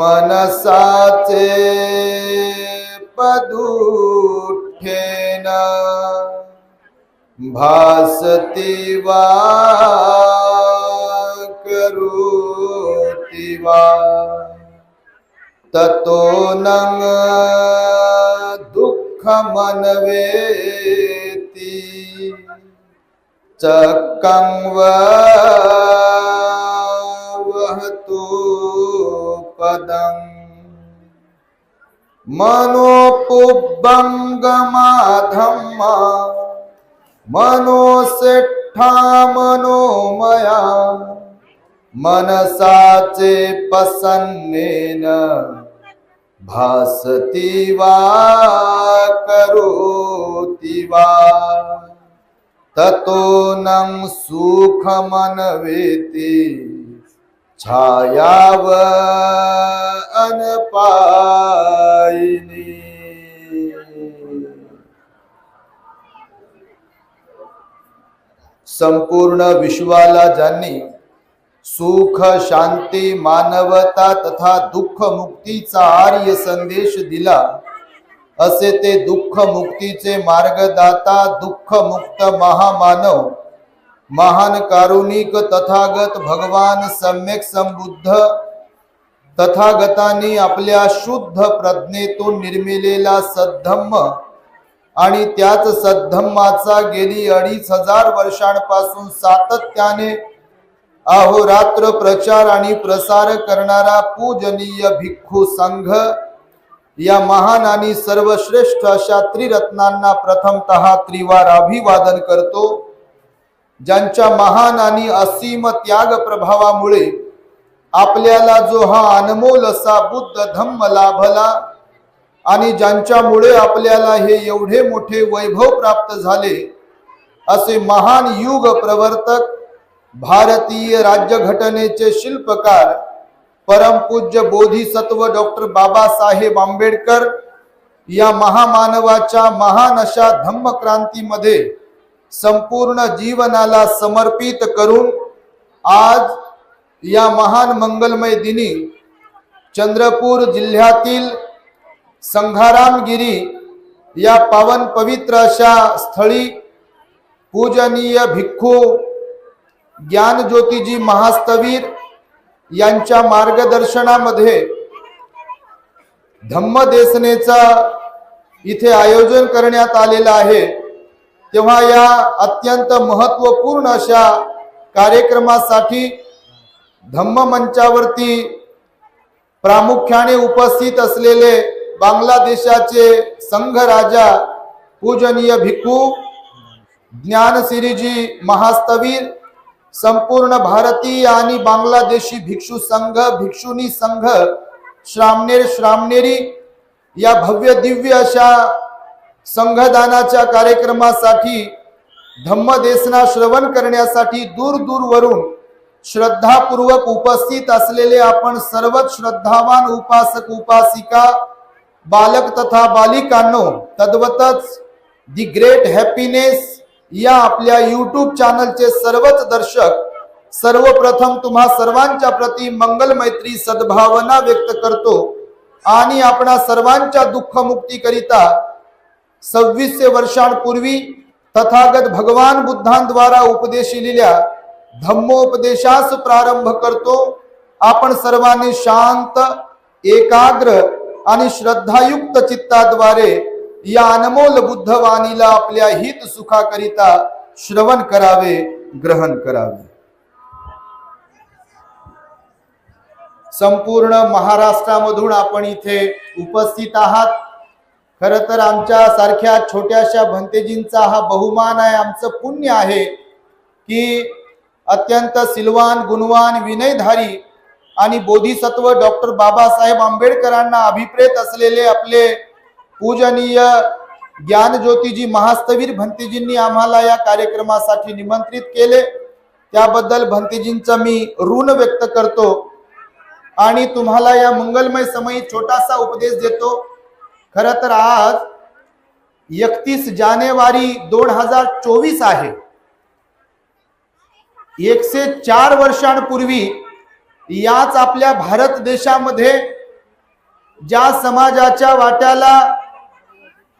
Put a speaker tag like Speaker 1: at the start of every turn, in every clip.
Speaker 1: मनसाचे पदुठेन. भासति वा करोति वा ततो न दुःखमन्वेति. चक्कं वा पदम् मनोपुब्बङ्गमाधम्मा मनोसिष्ठा मनोमया मनसाचे पसन्नेन भासति वा करोति वा। ततो नं सुखमनवेति छायाव अनपायिनी। संपूर्ण विश्वाला ज्यांनी सुख शांती मानवता तथा दुःख मुक्तीचा आर्य संदेश दिला असे ते दुःख मुक्तीचे मार्गदाता दुःख मुक्त महामानव महान कारुणिक तथागत भगवान सम्यक संबुद्ध तथागतांनी आपल्या शुद्ध प्रज्ञेतून निर्मिलेला सद्धम्म आणि त्याच सद्धम्माचा गेली अडीच हजार वर्षांपासून सातत्याने अहोरात्र प्रचार आणि प्रसार करणारा पूजनीय भिक्खू संघ या महान आणि सर्वश्रेष्ठ अशा त्रिरत्नांना प्रथमतः त्रिवार अभिवादन करतो. ज्यांच्या महान आणि असीम त्याग प्रभावामुळे आपल्याला जो हा अनमोल असा बुद्ध धम्म लाभला आणि ज्यांच्यामुळे आपल्याला हे एवढे मोठे वैभव प्राप्त झाले असे महान युग प्रवर्तक भारतीय राज्यघटनेचे शिल्पकार परमपूज्य बोधिसत्व डॉक्टर बाबासाहेब आंबेडकर या महामानवाच्या महान अशा धम्मक्रांतीमध्ये संपूर्ण जीवनाला समर्पित करून आज या महान मंगलमय दिनी चंद्रपूर जिल्ह्यातील संघारामगिरी या पावन पवित्र अशा स्थळी पूजनीय भिक्खू ज्ञानज्योतीजी महास्तवीर यांच्या मार्गदर्शनामध्ये धम्मदेसनेचा इथे आयोजन करण्यात आलेलं आहे. तेव्हा या अत्यंत महत्त्वपूर्ण अशा कार्यक्रमासाठी धम्म मंचावरती प्रामुख्याने उपस्थित असलेले बांगलादेशाचे संघ राजा पूजनीय भिक्खू ज्ञानसिरीजी महास्तवीर संपूर्ण भारतीय आणि बांगलादेशी भिक्षू संघ भिक्षुनी संघ श्रामनेर श्रामनेरी या भव्य दिव्य अशा संघदानाच्या कार्यक्रमासाठी धम्मदेसना श्रवण करण्यासाठी दूर दूरवरून श्रद्धापूर्वक उपस्थित असलेले आपण सर्वच श्रद्धावान उपासक उपासिका बालक तथा बालिकांनो तद्वतच दी ग्रेट हॅपीनेस या आपल्या यूट्यूब चॅनलचे सर्वच दर्शक सर्वप्रथम तुम्हा सर्वांच्या प्रती मंगल मैत्री सद्भावना व्यक्त करतो आणि आपणा सर्वांच्या दुःखमुक्तीकरिता सव्वीसशे वर्षांपूर्वी तथागत भगवान बुद्धांद्वारा उपदेशिलेल्या धम्मोपदेशास प्रारंभ करतो. आपण सर्वांनी शांत एकाग्र आणि श्रद्धायुक्त चित्ताद्वारे या अनमोल बुद्धवाणीला आपल्या हित सुखाकरिता श्रवण करावे ग्रहण करावे. संपूर्ण महाराष्ट्रामधून आपण इथे उपस्थित आहात. खर तर आमच्या सारख्या छोट्याशा भंतेजींचा हा बहुमान आहे आमचं पुण्य आहे की अत्यंत सिलवान गुणवान विनयधारी आणि बोधिसत्व डॉक्टर बाबासाहेब आंबेडकरांना अभिप्रेत असलेले आपले पूजनीय ज्ञानज्योतिजी महास्तवीर भंतेजींनी आम्हाला या कार्यक्रमासाठी निमंत्रित केले. त्याबद्दल भंतेजींचा मी ऋण व्यक्त करतो आणि तुम्हाला या मंगलमय समयी छोटासा उपदेश देतो. खर तर आज एकतीस जानेवारी दोन हजार चोवीस आहे. एकशे चार वर्षांपूर्वी याच आपल्या भारत देशामध्ये ज्या समाजाच्या वाट्याला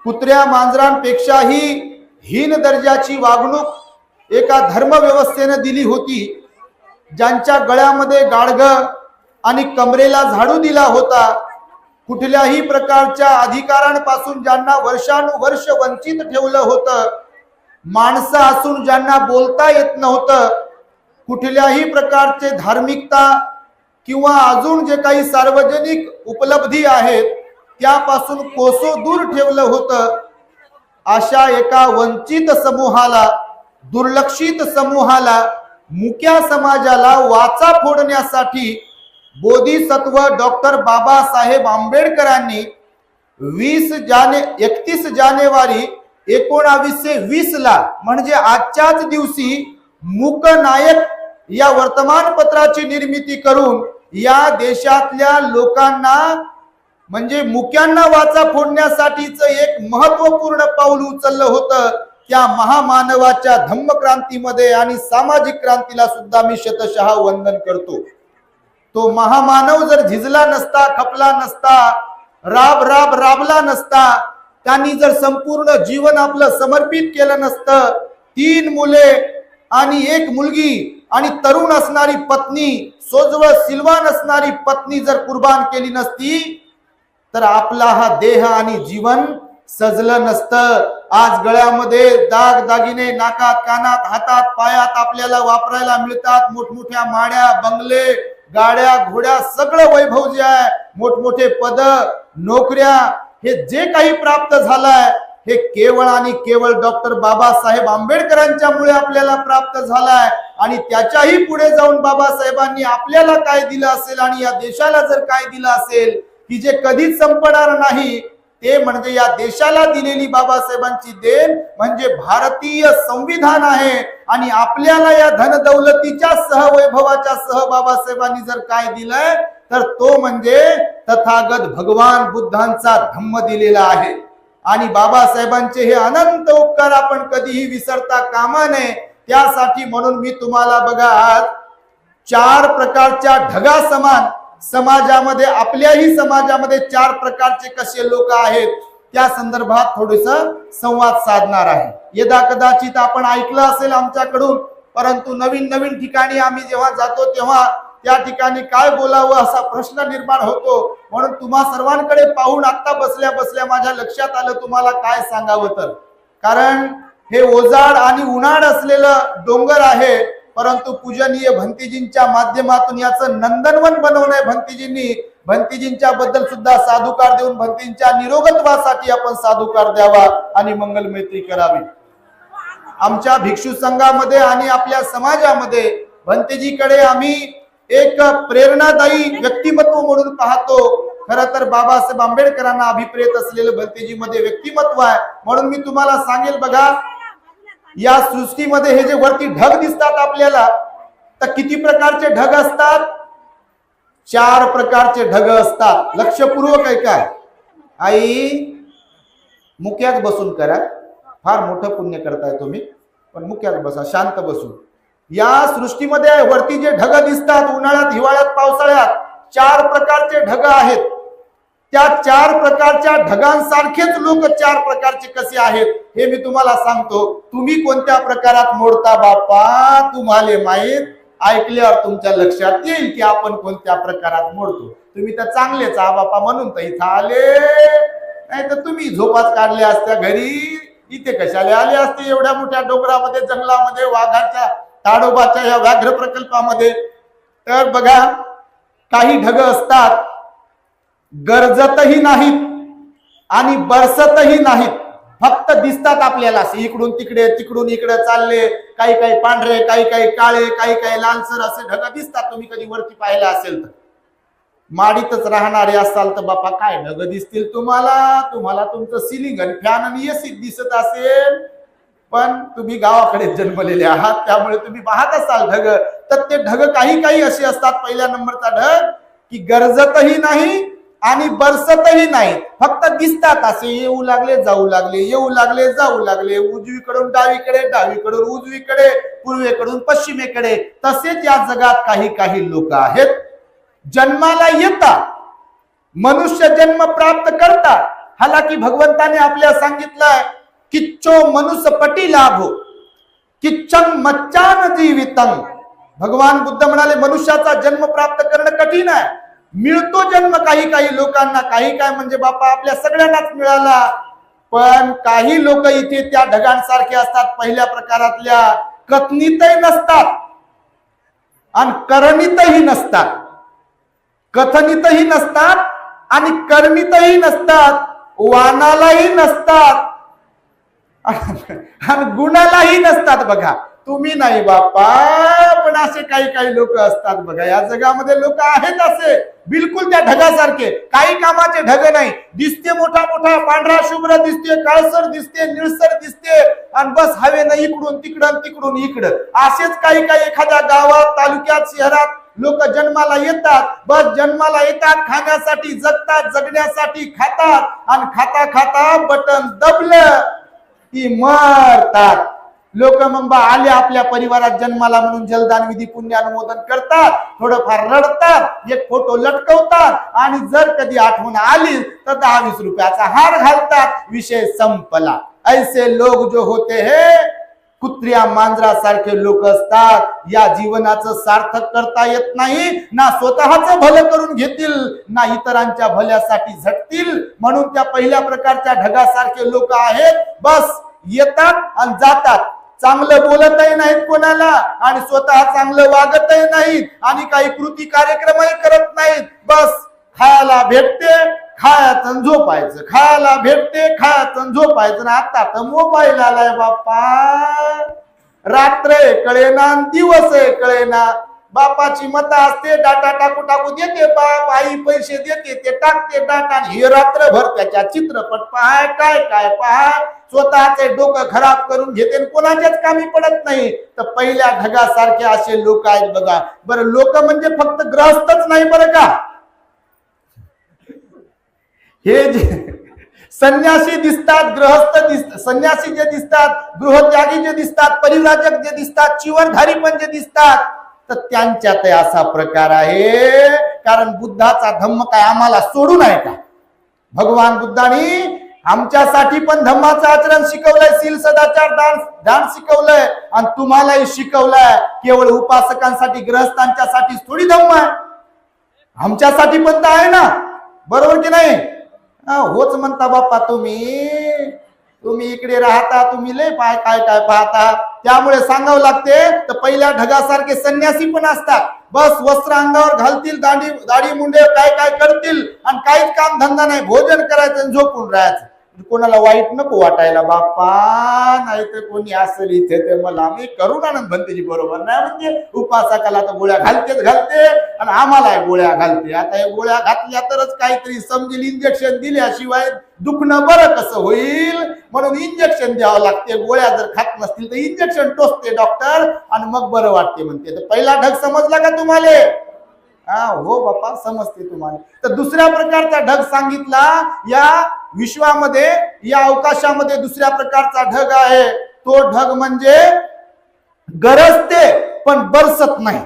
Speaker 1: कुत्र्या मांजरांपेक्षाही हीन दर्जाची वागणूक एका धर्मव्यवस्थेनं दिली होती ज्यांच्या गळ्यामध्ये गाडग आणि कमरेला झाडू दिला होता कुठल्याही प्रकारच्या अधिकारांपासून ज्यांना वर्षानुवर्ष वंचित ठेवलं होतं माणसं असून ज्यांना बोलता येत नव्हतं कुठल्याही प्रकारचे धार्मिकता किंवा अजून जे काही सार्वजनिक उपलब्धी आहेत त्यापासून कोसो दूर ठेवलं होतं. अशा एका वंचित समूहाला दुर्लक्षित समूहाला मुक्या समाजाला वाचा फोडण्यासाठी बोधिसत्व डॉक्टर बाबासाहेब आंबेडकरांनी वीस जाने एकतीस जानेवारी एकोणावीसशे वीस ला म्हणजे आजच्याच दिवशी मुकनायक या वर्तमानपत्राची निर्मिती करून या देशातल्या लोकांना म्हणजे मुक्यांना वाचा फोडण्यासाठीच एक महत्त्वपूर्ण पाऊल उचललं होतं त्या महामानवाच्या धम्मक्रांतीमध्ये आणि सामाजिक क्रांतीला सुद्धा मी शतशः वंदन करतो. तो महामानव जर झिजला नसता खपला नसता राब राब राबला नसता त्यांनी जर संपूर्ण जीवन आपलं समर्पित केलं नसतं तीन मुले आणि एक मुलगी आणि तरुण असणारी पत्नी सोजवळ सिलवान असणारी पत्नी जर कुर्बान केली नसती तर आपला हा देह आणि जीवन सजलं नसतं. आज गळ्यामध्ये दाग दागिने नाकात कानात हातात पायात आपल्याला वापरायला मिळतात. मोठमोठ्या माड्या बंगले गाड्या घोड्या सगळं वैभव जे आहे. मोठमोठे पद नोकऱ्या हे जे काही प्राप्त झालंय हे केवळ आणि केवळ डॉक्टर बाबासाहेब आंबेडकरांच्यामुळे आपल्याला प्राप्त झालाय. आणि त्याच्याही पुढे जाऊन बाबासाहेबांनी आपल्याला काय दिलं असेल आणि या देशाला जर काय दिलं असेल की जे कधीच संपणार नाही ते म्हणजे या देशाला दिलेली बाबासाहेबांची देण म्हणजे भारतीय संविधान आहे. आणि आपल्याला या धनदौलतीच्या सहवैभवाच्या सह बाबासाहेबांनी जर काय दिलंय तर तो म्हणजे तथागत भगवान बुद्धांचा धम्म दिलेला आहे. आणि बाबासाहेबांचे हे अनंत उपकार आपण कधीही विसरता कामा नये. त्यासाठी म्हणून मी तुम्हाला बघा आज चार प्रकारच्या ढगा समान समाजामध्ये आपल्याही समाजामध्ये चार प्रकारचे कसे लोक आहेत त्या संदर्भात थोडस संवाद साधणार आहे. यदा कदाचित आपण ऐकलं असेल आमच्याकडून परंतु नवीन नवीन ठिकाणी आम्ही जेव्हा जातो तेव्हा त्या ठिकाणी काय बोलावं असा प्रश्न निर्माण होतो. म्हणून तुम्हा सर्वांकडे पाहून आत्ता बसल्या बसल्या माझ्या लक्षात आलं तुम्हाला काय सांगावं तर. कारण हे ओजाड आणि उन्हाळ असलेलं डोंगर आहे परंतु पूजनीय भंतीजींच्या माध्यमातून याचं नंदनवन बनवलंय भंतीजींनी. भंतीजींच्या बद्दल सुद्धा साधुकार देऊन भंतींच्या निरोगत्वासाठी आपण साधुकार द्यावा आणि मंगल मैत्री करावी. आमच्या भिक्षू संघामध्ये आणि आपल्या समाजामध्ये भंतेजीकडे आम्ही एक प्रेरणादायी व्यक्तिमत्व म्हणून पाहतो. खर तर बाबासाहेब आंबेडकरांना अभिप्रेत असलेलं भंतीजी मध्ये व्यक्तिमत्व आहे. म्हणून मी तुम्हाला सांगेल बघा या सृष्टीमध्ये हे जे वरती ढग दिसतात आपल्याला तर किती प्रकारचे ढग असतात? चार प्रकारचे ढग असतात. लक्षपूर्वक आहे काय आई मुक्यात बसून करा. फार मोठं पुण्य करताय तुम्ही पण मुक्यात बसा शांत बसून या सृष्टीमध्ये वरती जे ढग दिसतात उन्हाळ्यात हिवाळ्यात पावसाळ्यात चार प्रकारचे ढग आहेत. त्या चार प्रकारच्या ढगांसारखेच लोक चार प्रकारचे कसे आहेत हे मी तुम्हाला सांगतो. तुम्ही कोणत्या प्रकारात मोडता बापा तुम्हाला माहीत ऐकल्यावर तुमच्या लक्षात येईल की आपण कोणत्या प्रकारात मोडतो. तुम्ही तर चांगलेच आ बापा म्हणून तर इथं आले. नाही तर तुम्ही झोपात काढल्या असत्या घरी. इथे कशाला आले असते एवढ्या मोठ्या डोंगरामध्ये जंगलामध्ये वाघाच्या ताडोबाच्या या व्याघ्र प्रकल्पामध्ये? तर बघा काही ढग असतात. गरजतही नाहीत आणि बरसतही नाहीत. फक्त दिसतात आपल्याला. असे इकडून तिकडे तिकडून इकडे चालले काही काही पांढरे काही काही काळे काही काही लालसर असे ढग दिसतात. तुम्ही कधी वरती पाहिलं असेल तर. माडीतच राहणारे असाल तर बापा काय ढग दिसतील तुम्हाला? तुम्हाला तुमचं सिलिंग आणि फॅन आणि एसी दिसत असेल. पण तुम्ही गावाकडे जन्मलेले आहात त्यामुळे तुम्ही पाहत असाल ढग. तर ते ढग काही काही असे असतात पहिल्या नंबरचा ढग की गरजतही नाही आणि बरसतही नाही. फक्त दिसतात असे येऊ लागले जाऊ लागले येऊ लागले जाऊ लागले उजवीकडून डावीकडे डावीकडून उजवीकडे पूर्वेकडून पश्चिमेकडे. तसेच या जगात काही काही लोक आहेत. जन्माला येतात. मनुष्य जन्म प्राप्त करतात. हालाकी भगवंताने आपल्या सांगितलंय किच्चो मनुष्य पटी लाभो किच्चन मच्चान जीवितंग. भगवान बुद्ध म्हणाले मनुष्याचा जन्म प्राप्त करणं कठीण आहे. मिळतो जन्म काही काही लोकांना काही काय म्हणजे बापा आपल्या सगळ्यांनाच मिळाला. पण काही लोक इथे त्या ढगांसारखे असतात पहिल्या प्रकारातल्या. कथनीतही नसतात. आणि करणीतही नसतात. कथनीतही नसतात आणि कर्मीतही नसतात. वानालाही नसतात. आणि गुणालाही नसतात बघा. तुम्ही नाही बापा पण असे काही काही लोक असतात बघा. या जगामध्ये लोक आहेत असे. बिलकुल त्या ढगासारखे. काही कामाचे ढग नाही. दिसते मोठा मोठा पांढरा शुभ्र दिसते काळसर दिसते निळसर दिसते. आणि बस हवेनं इकडून तिकडं तिकडून इकडं. असेच काही काही एखाद्या गावात तालुक्यात शहरात लोक जन्माला येतात. बस जन्माला येतात खाण्यासाठी जगतात जगण्यासाठी खातात. आणि खाता खाता बटन दबलं की मरतात. लोक मग बा आले आपल्या परिवारात जन्माला म्हणून जलदान विधी पुण्य अनुमोदन करतात थोडंफार रडतात एक फोटो लटकवतात आणि जर कधी आठवण आली तर दहा वीस रुपयाचा हार घालतात. विषय संपला. ऐसे लोक जो होते हे कुत्र्या मांजरासारखे लोक असतात. या जीवनाचं सार्थक करता येत नाही. ना स्वतःच भलं करून घेतील ना इतरांच्या भल्यासाठी झटतील. म्हणून त्या पहिल्या प्रकारच्या ढगासारखे लोक आहेत. बस येतात आणि जातात. चांगलं बोलतही नाहीत कोणाला आणि स्वतः चांगलं वागतही नाहीत आणि काही कृती कार्यक्रमही करत नाहीत. बस खायला भेटते खायचं झोपायचं. खायला भेटते खायचं झोपायचं. ना आता तर मोबाईल आलाय बाप्पा. रात्र कळेना दिवस आहे कळेना. बापाची मत असते डाटा टाकू टाकू देते बाप आई पैसे देते ते टाकते डाटा. हे रात्रभर त्याच्या चित्रपट पहाय काय काय पहा. स्वतःचे डोकं खराब करून घेते कोणाच्याच कामी पडत नाही. तर पहिल्या ढगासारखे असे लोक आहेत बघा. बरं लोक म्हणजे फक्त ग्रहस्थच नाही बरं का? हे जे संन्यासी दिसतात ग्रहस्थ दिसतात संन्यासी जे दिसतात गृहत्यागी जे दिसतात परिव्राजक जे दिसतात चिवरधारी पण जे दिसतात तर त्यांच्यात असा प्रकार आहे. कारण बुद्धाचा धम्म काय आम्हाला सोडून आहे का? भगवान बुद्धानी आमच्यासाठी पण धम्माचं आचरण शिकवलंय. सील सदाचार दान दान शिकवलंय. आणि तुम्हालाही शिकवलंय. केवळ उपासकांसाठी ग्रहस्थांच्यासाठी थोडी धम्म आहे. आमच्यासाठी पण तर आहे ना. बरोबर की नाही? होच म्हणता बाप्पा तुम्ही. तुम्ही इकडे राहता तुम्ही लय पाय काय काय पाहता. त्यामुळे सांगावं लागते तर पहिल्या ढगासारखे संन्यासी पण असतात. बस वस्त्र अंगावर घालतील दाढी दाढी मुंडे काय काय करतील आणि काहीच काम धंदा नाही. भोजन करायचं आणि झोपून राहायचं. कोणाला वाईट नको वाटायला बाप्पा नाही तर कोणी असेल इथे ते मला मी करून आनंद म्हणते बरोबर. नाही म्हणजे उपासकाला तर गोळ्या घालतेच घालते आणि आम्हाला गोळ्या घालते. आता हे गोळ्या घातल्या तरच काहीतरी समजेल इंजेक्शन दिल्याशिवाय दुखणं बरं कसं होईल? म्हणून इंजेक्शन द्यावं लागते. गोळ्या जर खात नसतील तर इंजेक्शन टोचते डॉक्टर आणि मग बरं वाटते म्हणते. तर पहिला ढग समजला का तुम्हाला? हा हो बापा समजते तुम्हाला. तर दुसऱ्या प्रकारचा ढग सांगितला या विश्वामध्ये या अवकाशामध्ये दुसऱ्या प्रकारचा ढग आहे. तो ढग म्हणजे गरजते पण बरसत नाही.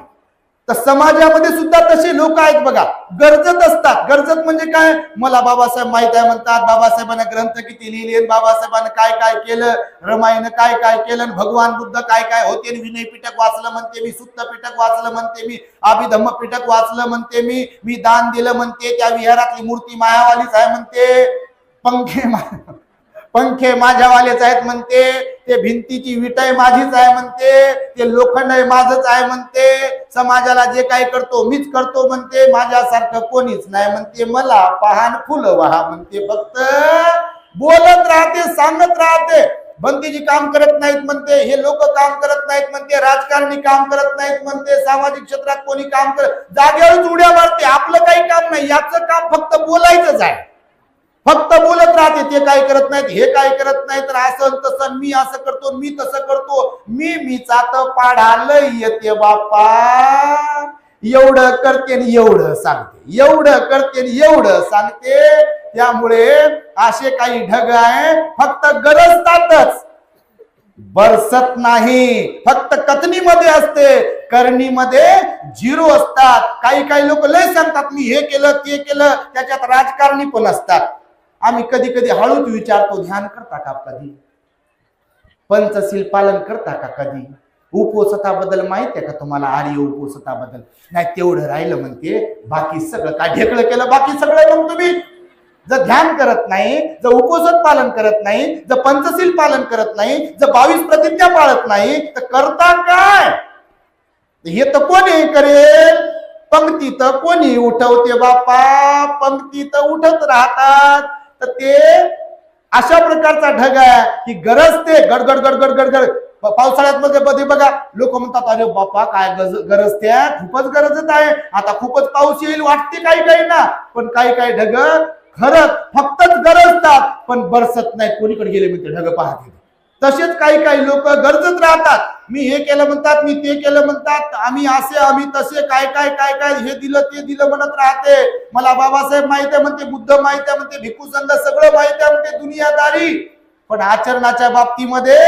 Speaker 1: तर समाजामध्ये सुद्धा तसे लोक आहेत बघा. गरजत असतात. गरजत म्हणजे काय? मला बाबासाहेब माहीत आहे म्हणतात. बाबासाहेबांना ग्रंथ किती लिहिले बाबासाहेबांना काय काय केलं? रमाईनं काय काय केलं भगवान बुद्ध काय काय होते विनय पिटक वाचलं म्हणते मी सुत्त पिटक वाचलं म्हणते मी अभिधम्म पिटक वाचलं म्हणते मी मी दान दिलं म्हणते त्या विहारातली मूर्ती मायावालीच आहे म्हणते. पंखे माया पंखे माझ्यावालेच आहेत म्हणते ते भिंतीची विटाय माझीच आहे म्हणते ते लोखंड आहे माझच आहे म्हणते समाजाला जे काही करतो मीच करतो म्हणते माझ्यासारखं कोणीच नाही म्हणते. मला पहान फुलं व्हा म्हणते फक्त. बोलत राहते सांगत राहते. बंदीजी काम करत नाहीत म्हणते हे लोक काम करत नाहीत म्हणते राजकारणी काम करत नाहीत म्हणते सामाजिक क्षेत्रात कोणी काम करत जागेवरच उड्या मारते. आपलं काही काम नाही याचं काम फक्त बोलायचंच आहे. फक्त बोलत राहते ते काय करत नाहीत हे काय करत नाही तर असं तसं मी असं करतो मी तसं करतो. मी मी चात पाडाल येते बापा एवढं करते एवढं सांगते. एवढं करते एवढं सांगते. त्यामुळे असे काही ढग आहे फक्त गरजतातच. बरसत नाही. फक्त कथनीमध्ये असते. करणीमध्ये झिरो असतात. काही काही लोक लय सांगतात मी हे केलं ते केलं त्याच्यात राजकारणी पण असतात. आम्ही कधी कधी हळूच विचारतो ध्यान करता का कधी? पंचशील पालन करता का कधी? उपोषताबद्दल माहीत आहे का तुम्हाला? आर्य उपोषताबद्दल नाही तेवढं राहिलं म्हणते बाकी सगळं का ढेकळं केलं बाकी सगळं मग तुम्ही. जर ध्यान करत नाही जर उपोषण पालन करत नाही जर पंचशील पालन करत नाही जर बावीस प्रतिज्ञा पाळत नाही तर करता काय? हे तर कोणी करेल? पंक्ती तर कोणी उठवते बापा? पंक्ती तर उठत राहतात. तर ते अशा प्रकारचा ढग आहे की गरज ते गडगड गडगड गडगड. पावसाळ्यात म्हणजे मध्ये मध्ये बघा लोक म्हणतात अरे बापा काय गज- गरज त्या खूपच गरजच आहे. आता खूपच पाऊस येईल वाटते काही काही ना. पण काही काही ढग खरंच फक्तच गरजतात पण बरसत नाही. कोणीकडे गेले मी ते ढग पाहते तसेच काही काही लोक गरजत राहतात. मी हे केलं म्हणतात मी ते केलं म्हणतात आम्ही असे आम्ही तसे काय काय काय काय हे दिलं ते दिलं म्हणत राहते. मला बाबासाहेब माहीत आहे म्हणते बुद्ध माहीत आहे म्हणते भिकू संघ सगळं माहीत आहे म्हणते दुनियादारी. पण आचरणाच्या बाबतीमध्ये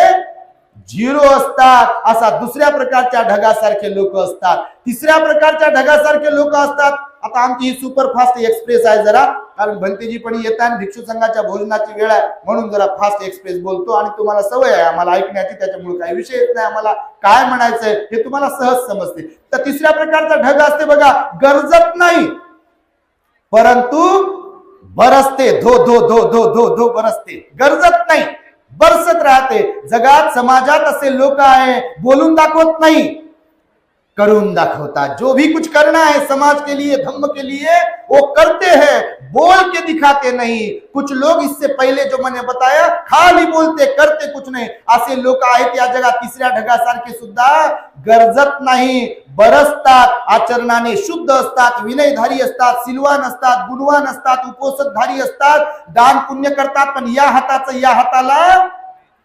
Speaker 1: झिरो असतात. असा दुसऱ्या प्रकारच्या ढगासारखे लोक असतात. तिसऱ्या प्रकारच्या ढगासारखे लोक असतात. आता आमची ही सुपरफास्ट एक्सप्रेस आहे जरा. कारण भंतीजी पण येतात भिक्षू संघाच्या भोजनाची वेळ आहे म्हणून जरा फास्ट एक्सप्रेस बोलतो आणि तुम्हाला सवय आहे आम्हाला ऐकण्याची त्याच्यामुळे काही विषय येत नाही. आम्हाला काय म्हणायचंय हे तुम्हाला सहज समजते. तर तिसऱ्या प्रकारचा ढग असते बघा गरजत नाही. परंतु बरसते धो धो धो धो धो धो बरसते. गरजत नाही. बरसत राहते. जगात समाजात असे लोक आहे बोलून दाखवत नाही. करून दाखवता जो भी कुछ करना है समाज के लिए धम्म के लिए वो करते हैं. दिखाते नहीं। कुछ लोग इससे पहले जो मैंने बताया खाली बोलते करते कुछ नहीं। असे लोक आहेत या जगात तिसऱ्या ढगासारखे सुद्धा गरजत नाही। बरसतात आचरणाने शुद्ध असतात विनयधारी असतात सिलवान असतात गुणवान असतात उपोषधधारी असतात। दान पुण्य करतात पण या हाताचं या हाताला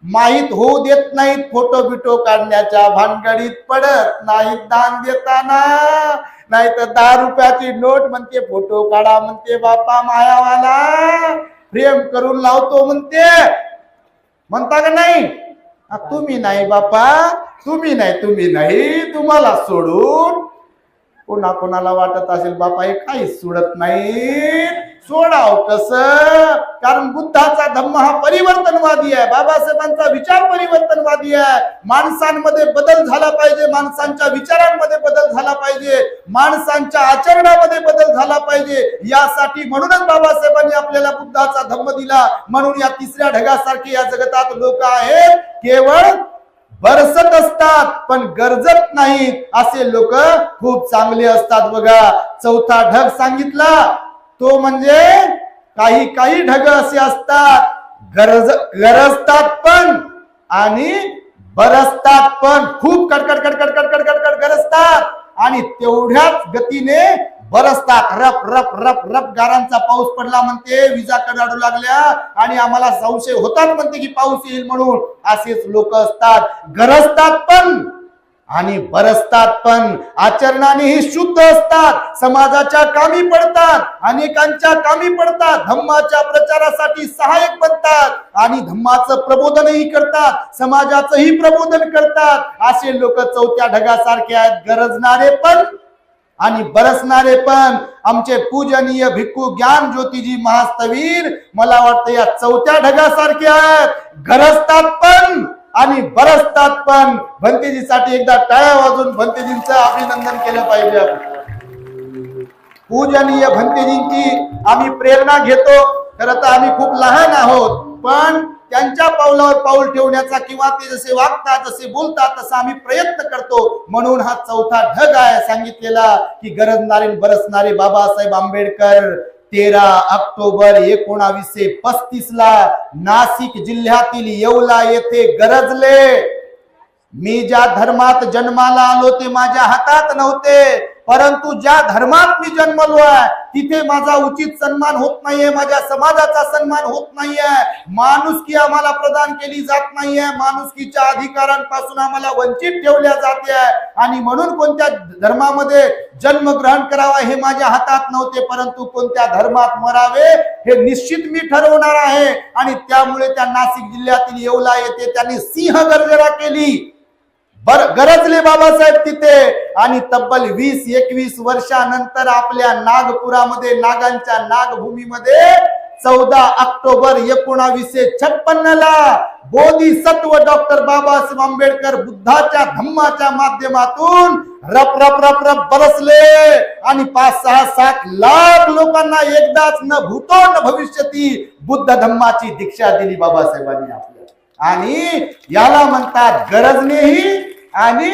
Speaker 1: माहीत होऊ देत नाहीत। फोटो बिटो काढण्याच्या भानगडीत पडत नाहीत दान देताना। नाही तर दहा रुपयाची नोट म्हणते फोटो काढा म्हणते बापा मायावाला. प्रेम करून लावतो म्हणते. म्हणता का नाही? तुम्ही नाही बापा तुम्ही नाही तुम्ही नाही तुम्हाला सोडून कोणा कोणाला वाटत असेल बापा हे काहीच सोडत नाही सोडाव कस कारण बुद्धाचा धम्म हा परिवर्तनवादी आहे. बाबासाहेबांचा विचार परिवर्तनवादी आहे. माणसांमध्ये बदल झाला पाहिजे. माणसांच्या विचारांमध्ये बदल झाला पाहिजे. माणसांच्या आचरणामध्ये बदल झाला पाहिजे. यासाठी म्हणूनच बाबासाहेबांनी आपल्याला बुद्धाचा धम्म दिला. म्हणून या तिसऱ्या ढगासारखे या जगतात लोक आहेत. केवळ बरसत असतात पण गरजत नाहीत. असे लोक खूप चांगले असतात बघा. चौथा ढग सांगितला. तो म्हणजे काही काही ढग असे असतात. गरज गरजतात पण आणि बरसतात पण. खूप कडकड कडकड कडकड कडकड गरजतात आणि तेवढ्याच गतीने बरसतात. रप रप रप रप गारांचा पाऊस पडला म्हणते विजा कडाडू लागल्या आणि आम्हाला संशय होतात म्हणते की पाऊस येईल म्हणून. असेच लोक असतात. गरजतात पण आणि बरसतात पण. आचरणानेही शुद्ध असतात. समाजाच्या कामी पडतात. अनेकांच्या कामी पडतात. धम्माच्या प्रचारासाठी सहाय्यक बनतात. आणि धम्माचं प्रबोधनही करतात. समाजाचंही प्रबोधन करतात. असे लोक चौथ्या ढगासारखे आहेत. गरजणारे पण आणि बरसणारे पण. आमचे पूजनीय भिक्खू ज्ञान ज्योतिजी महास्तवीर मला वाटतं या चौथ्या ढगासारखे आहेत. गरजतात पण. आणि बरसतात पण भंतेजीसाठी एकदा टाळ्या वाजून भंतेजींचं अभिनंदन केलं पाहिजे. पूजनीय भंतेजींची आम्ही प्रेरणा घेतो. खरं तर आम्ही खूप लहान आहोत पण त्यांच्या पावलावर पाऊल ठेवण्याचा किंवा ते जसे वागतात जसे बोलतात तसा आम्ही प्रयत्न करतो. म्हणून हा चौथा ढग आहे सांगितलेला की गरजणारे बरसणारे बाबासाहेब आंबेडकर तेरा ऑक्टोबर एकोणावीसशे पस्तीस ला नाशिक जिल्ह्यातील येवला येथे गरजले. मी ज्या धर्मात जन्माला आलो ते माझ्या हातात नव्हते. परंतु ज्या धर्मात मी जन्मलो आहे तिथे माझा उचित सन्मान होत नाहीये माझ्या समाजाचा सन्मान होत नाहीये. माणुसकी आम्हाला प्रदान केली जात नाहीये. माणुसकीच्या अधिकारांपासून आम्हाला वंचित ठेवल्या जाते. आणि म्हणून कोणत्या धर्मामध्ये जन्म ग्रहण करावा हे माझ्या हातात नव्हते परंतु कोणत्या धर्मात मरावे हे निश्चित मी ठरवणार आहे. आणि त्यामुळे त्या नाशिक जिल्ह्यातील येवला येथे त्यांनी सिंह गर्जना केली. बर गरजले बाबासाहेब तिथे. आणि तब्बल वीस एकवीस वर्षानंतर आपल्या नागपुरामध्ये नागांच्या नागभूमीमध्ये चौदा ऑक्टोबर एकोणावीसशे छप्पन्न ला बोधिसत्व डॉक्टर बाबासाहेब आंबेडकर बुद्धाच्या धम्माच्या माध्यमातून रप रप रप रप बरसले. आणि पाच सहा सात लाख लोकांना एकदाच न भूतो न भविष्यती बुद्ध धम्माची दीक्षा दिली बाबासाहेबांनी आपल्या आणि याला म्हणतात गरजनेही आणि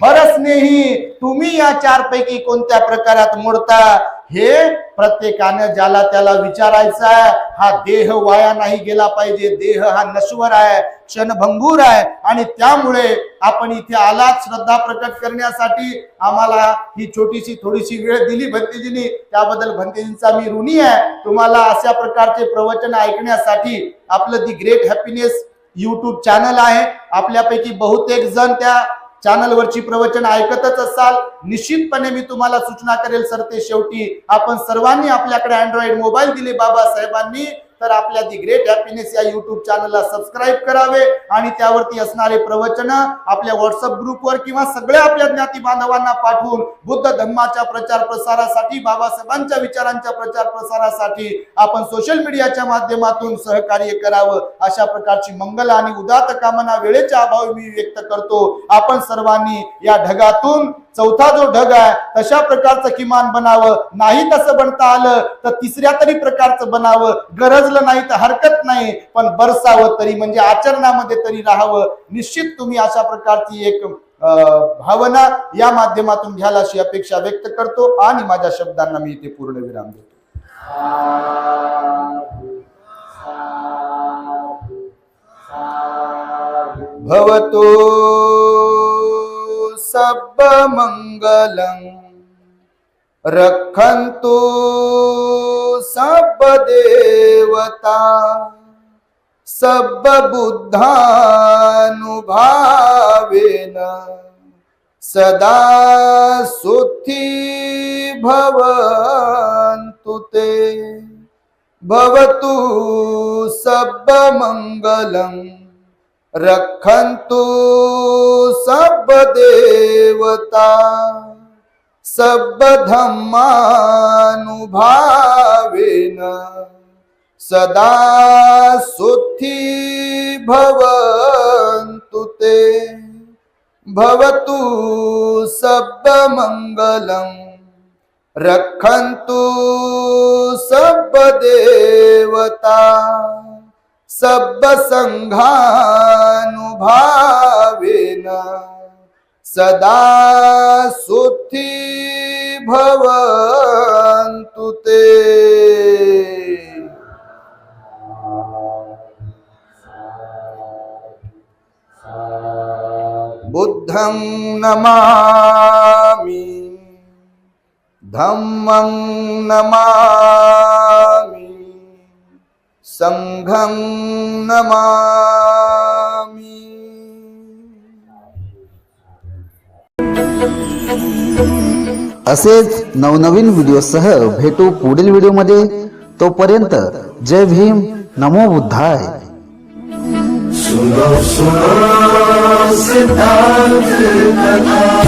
Speaker 1: बरसनेही तुम्ही या चार पैकी कोणत्या प्रकारात मोडता हे प्रत्येकानं ज्याला त्याला विचारायचं आहे हा देह वाया नाही गेला पाहिजे देह हा नश्वर आहे क्षणभंगूर आहे. आणि त्यामुळे आपण इथे आलात श्रद्धा प्रकट करण्यासाठी. आम्हाला ही छोटीशी थोडीशी वेळ दिली भंतीजींनी त्याबद्दल भंतीजींचा मी ऋणी आहे. तुम्हाला अशा प्रकारचे प्रवचन ऐकण्यासाठी आपलं the great happiness YouTube channel आहे. आपल्यापैकी बहुतेक जण त्या चॅनलवरची प्रवचन ऐकतच असाल. निश्चितपणे मी तुम्हाला सूचना करेल सर ते शेवटी आपण सर्वांनी आपल्याकडे अँड्रॉइड मोबाईल दिले बाबासाहेबांनी. तर आपल्या दी ग्रेट हॅपीनेस या युट्यूब चॅनलला सबस्क्राईब करावे आणि त्यावरती असणारे प्रवचन आपल्या व्हॉट्सअप ग्रुपवर किंवा सगळ्या आपल्या ज्ञाती बांधवांना पाठवून बुद्ध धम्माच्या प्रचार प्रसारासाठी बाबासाहेबांच्या विचारांच्या प्रचार प्रसारासाठी आपण सोशल मीडियाच्या माध्यमातून सहकार्य करावं. अशा प्रकारची मंगल आणि उदात कामना वेळेच्या अभावी मी व्यक्त करतो. आपण सर्वांनी या ढगातून चौथा जो ढग आहे तशा प्रकारचं किमान बनावं. नाही तसं बनता आलं तर तिसऱ्या तरी प्रकारचं बनावं. गरजलं नाही तर हरकत नाही पण बरसावं तरी म्हणजे आचरणामध्ये तरी राहावं. निश्चित तुम्ही अशा प्रकारची एक भावना या माध्यमातून घ्याल अशी अपेक्षा व्यक्त करतो आणि माझ्या शब्दांना मी इथे पूर्ण विराम देतो. भवतु सब मंगलं रक्षन्तु सब देवता सब बुद्धानुभावेन सदा सुखी भवन्तु ते। भवतु सब रक्षन्तु सब देवता सब धम्मानुभावेन सदा सुखी भवन्तु ते। भवतु सब मंगलम् रक्षन्तु सब देवता सब संघानुभावेन सदा सुखी भवन्तु ते। बुद्धं नमामि धम्मं नमामि। संघं नमामि।
Speaker 2: असेच नवनवीन व्हिडिओसह भेटू पुढील व्हिडिओमध्ये. तोपर्यंत जय भीम नमो बुद्धाय.
Speaker 3: सुनो सुनो सिद्धांत कथा।